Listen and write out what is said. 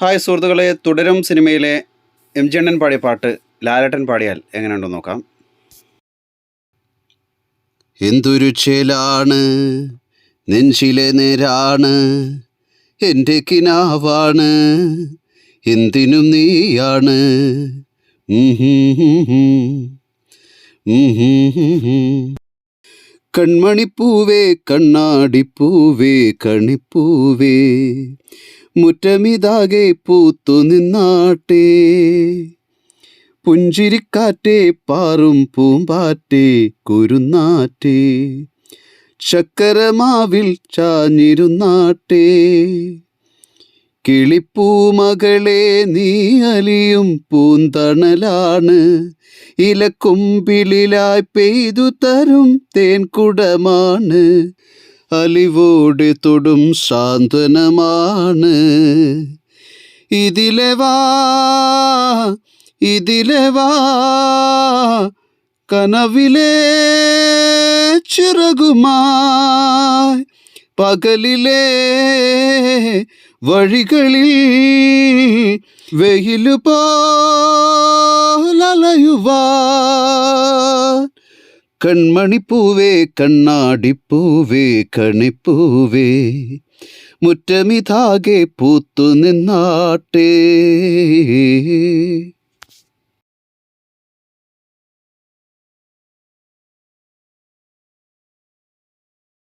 Hi സുഹൃത്തുക്കളെ തുടരും സിനിമയിലെ എം ജി അണ്ണൻ പാടിയ പാട്ട് ലാലേട്ടൻ പാടിയാൽ എങ്ങനെയുണ്ടെന്ന് നോക്കാം എന്തൊരു ചേലാണ് നെഞ്ചിലെ നേരാണ് എന്റെ കിനാവാണ് എന്തിനും നീയാണ്. കൺമണിപ്പൂവേ കണ്ണാടിപ്പൂവേ കണിപ്പൂവേ മുറ്റമിതാകെ പൂത്തു നിന്നാട്ടെ പുഞ്ചിരിക്കാറ്റേ പാറും പൂമ്പാറ്റേ കുരുന്നാറ്റേ. ചക്കരമാവിൽ ചാഞ്ഞിരുന്നാട്ടേ. കിളിപ്പൂമകളെ നീ അലിയും പൂന്തണലാണ്. ഇലക്കുമ്പിളിലായി പെയ്തു തരും തേൻകുടമാണ്. അലിവോടെ തൊടും സാന്ത്വനമാണ്. ഇതിലെ വാ ഇതിലെ വാ കനവിലെ ചിറകുമായി. പകലിലെ വഴികളിൽ വെയിലു പോലലയുവാൻ കൺമണിപ്പൂവേ കണ്ണാടിപ്പൂവേ കണിപ്പൂവേ. മുറ്റമിതാകെ പൂത്തു നിന്നാട്ടേ